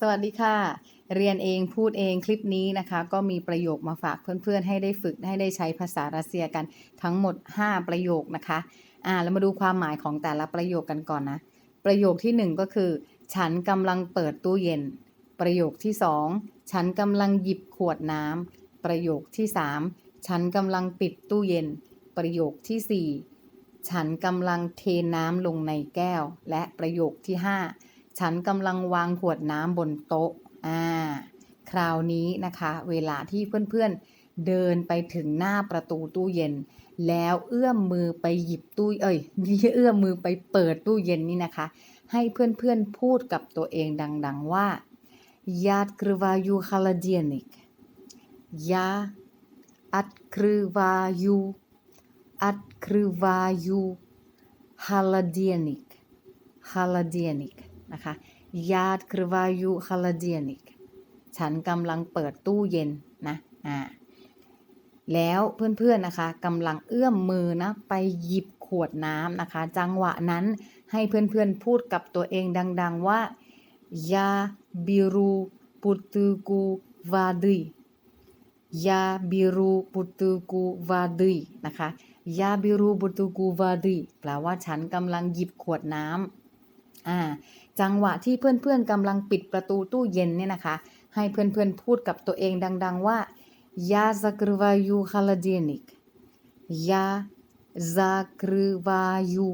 สวัสดีค่ะ เรียนเองพูดเองคลิปนี้นะคะ ก็มีประโยคมาฝากเพื่อนๆ ให้ได้ฝึกให้ได้ใช้ภาษารัสเซียกันทั้งหมด 5 ประโยคนะคะอ่าเรามาดูความหมายของแต่ละประโยคกันก่อนนะ ประโยคที่ 1 ก็คือ ฉันกำลังเปิดตู้เย็น ประโยคที่ 2 ฉันกำลังหยิบขวดน้ำประโยคที่ 3 ฉันกำลังปิดตู้เย็น ประโยคทีสี่4 ฉันกำลังเทน้ำลงในแก้ว และประโยคที่ 5 ฉันกำลังวางขวดน้ำบนโต๊ะ อ่า คราวนี้นะคะ เวลาที่เพื่อนๆเดินไปถึงหน้าประตูตู้เย็น แล้วเอื้อมมือไปหยิบตู้ เอ้ยเอื้อมมือไปเปิดตู้เย็นนี่นะคะ ให้เพื่อนๆพูดกับตัวเองดัง ๆ ว่ายาดกรวายูคาลาเดียนิกยาอัดกรวายูอัดกรวายูฮาลาเดียนิกฮาลาเดียนิกะคะยาดครวายุคาลาเดียนิกฉันกำลังเปิดตู้เย็นนะอ่าแล้วเพื่อนๆนะคะกำลังเอื้อมมือนะไปหยิบขวดน้ำนะคะ จังหวะนั้นให้เพื่อนๆพูดกับตัวเองดัง ๆว่ายาบิรูปุตุกูวาดียาบิรูปุตุกูวาดีนะคะยาบิรูปุตุกูวาดีแปลว่าฉันกำลังหยิบขวดน้ำ่าจังหวะที่เพื่อนๆกำลังปิดประตูตู้เย็นเนี่ยนะคะ ให้เพื่อนๆพูดกับตัวเองดัง ๆว่ายาซักรวายูฮาลาเดนิกยาซักรวายู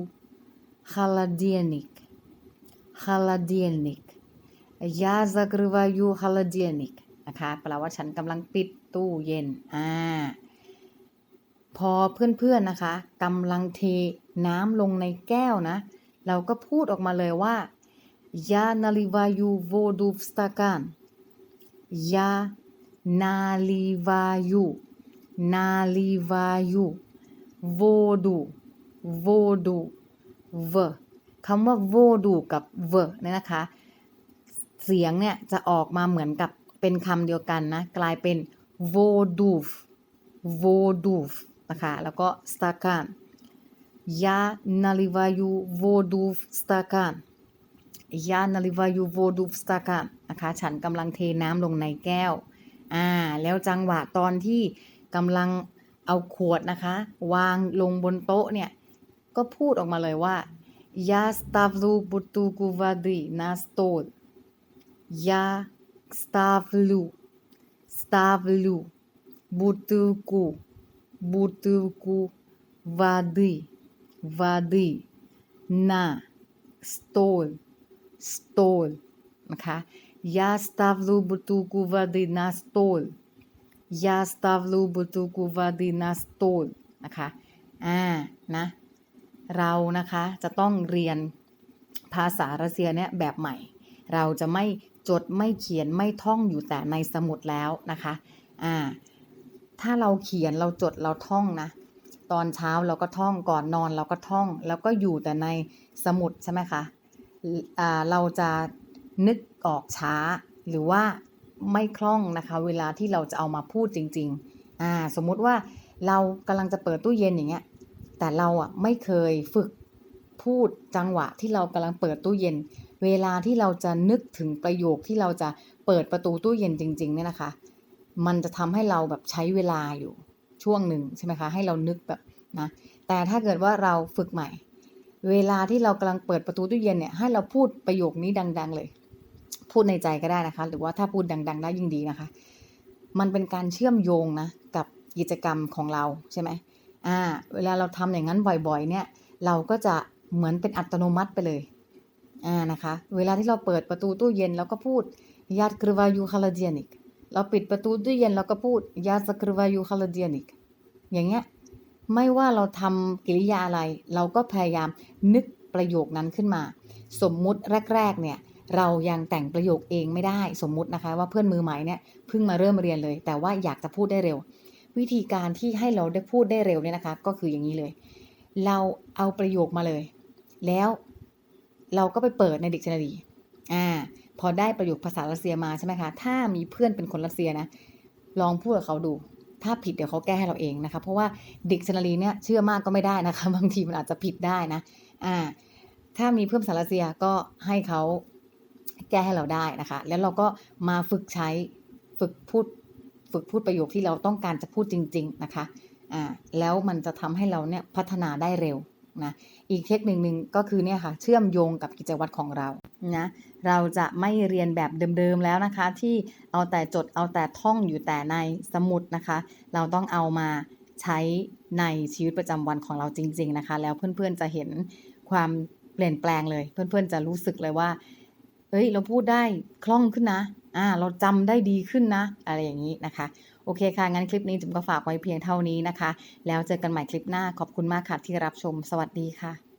ฮาลาเดนิกฮาลาเดนิกยาซักรวายูฮาลาเดนิกนะคะแปลว่าฉันกำลังปิดตู้เย็นอ่าพอเพื่อนๆนะคะกำลังเทน้ำลงในแก้วนะ เราก็พูดออกมาเลยว่ายานาลิวายูโวดูฟสตาการยานาลิวายูนาลิวายูโวดูโวดูเวคำว่าโวดูกับเเนี่ยนะคะ เสียงเนี่ยจะออกมาเหมือนกับเป็นคำเดียวกันนะ กลายเป็นโวดูฟโวดูฟนะคะ แล้วก็สตาการ Я наливаю воду в стакан Я наливаю воду в стакан นะคะ ฉันกำลังเทน้ำลงในแก้ว อ่า แล้วจังหวะตอนที่กำลังเอาขวดนะคะ วางลงบนโต๊ะเนี่ย ก็พูดออกมาเลยว่า Я ставлю бутылку воды на стол Я ставлю ставлю бутылку бутылку воды воды на стол стол นะคะ Я ставлю бутылку воды на стол Я ставлю бутылку воды на стол นะคะ อ่า นะ เรานะคะจะต้องเรียนภาษารัสเซียเนี่ยแบบใหม่ เราจะไม่จดไม่เขียนไม่ท่องอยู่แต่ในสมุดแล้วนะคะ อ่า ถ้าเราเขียนเราจดเราท่องนะ ตอนเช้าเราก็ท่องก่อนนอนเราก็ท่อง แล้วก็อยู่แต่ในสมุดใช่ไหมคะเราจะนึกออกช้า หรือว่าไม่คล่องนะคะ เวลาที่เราจะเอามาพูดจริงๆอ่าสมมุติว่าเรากำลังจะเปิดตู้เย็นอย่างเงี้ยแต่เราอะไม่เคยฝึกพูดจังหวะที่เรากำลังเปิดตู้เย็น เวลาที่เราจะนึกถึงประโยคที่เราจะเปิดประตูตู้เย็นจริงๆเนี่ยนะคะ มันจะทำให้เราแบบใช้เวลาอยู่ ช่วงหนึ่งใช่ไหมคะ ให้เรานึกแบบนะ แต่ถ้าเกิดว่าเราฝึกใหม่ เวลาที่เรากำลังเปิดประตูตู้เย็นเนี่ยให้เราพูดประโยคนี้ดัง ๆ เลย พูดในใจก็ได้นะคะ หรือว่าถ้าพูดดัง ๆ ได้ยิ่งดีนะคะ มันเป็นการเชื่อมโยงนะกับกิจกรรมของเราใช่ไหมอ่า เวลาเราทำอย่างนั้นบ่อยๆ เนี่ย เราก็จะเหมือนเป็นอัตโนมัติไปเลย อ่านะคะ เวลาที่เราเปิดประตูตู้เย็นเราก็พูดยาดกรวายูคาลาเจียนิก เราปิดประตูตู้เย็นเราก็พูดยาสกรวายูคาลเดียนิกอย่างเงี้ยไม่ว่าเราทำกิริยาอะไร เราก็พยายามนึกประโยคนั้นขึ้นมา สมมุติแรกๆเนี่ยเรายังแต่งประโยคเองไม่ได้สมมุตินะคะ ว่าเพื่อนมือใหม่เนี่ยเพิ่งมาเริ่มเรียนเลย แต่ว่าอยากจะพูดได้เร็ว วิธีการที่ให้เราได้พูดได้เร็วเนี่ยนะคะ ก็คืออย่างนี้เลย เราเอาประโยคมาเลย แล้วเราก็ไปเปิดในดิกชันนารีอ่า พอได้ประโยคภาษารัสเซียมาใช่ไหมคะ ถ้ามีเพื่อนเป็นคนรัสเซียนะ ลองพูดกับเขาดู ถ้าผิดเดี๋ยวเขาแก้ให้เราเองนะคะ เพราะว่าเดิกชนนารีเนี่ยเชื่อมากก็ไม่ได้นะคะ บางทีมันอาจจะผิดได้นะ อ่า ถ้ามีเพื่อนภาษารัสเซียก็ให้เขาแก้ให้เราได้นะคะ แล้วเราก็มาฝึกใช้ ฝึกพูด ฝึกพูดประโยคที่เราต้องการจะพูดจริง ๆ นะคะ อ่า แล้วมันจะทำให้เราเนี่ยพัฒนาได้เร็ว นะอีกเทคนิคหนึ่งก็คือเนี่ยค่ะเชื่อมโยงกับกิจวัตรของเรานะเราจะไม่เรียนแบบเดิมๆแล้วนะคะ ที่เอาแต่จดเอาแต่ท่องอยู่แต่ในสมุดนะคะ เราต้องเอามาใช้ในชีวิตประจำวันของเราจริง ๆนะคะ แล้วเพื่อนๆจะเห็นความเปลี่ยนแปลงเลย เพื่อนๆจะรู้สึกเลยว่าเอ้ยเราพูดได้คล่องขึ้นนะอ่าเราจำได้ดีขึ้นนะ อะไรอย่างนี้นะคะ อเคค่ะ งั้นคลิปนี้จุ๋มก็ฝากไว้เพียงเท่านี้นะคะ แล้วเจอกันใหม่คลิปหน้าขอบคุณมากค่ะที่รับชม สวัสดีค่ะ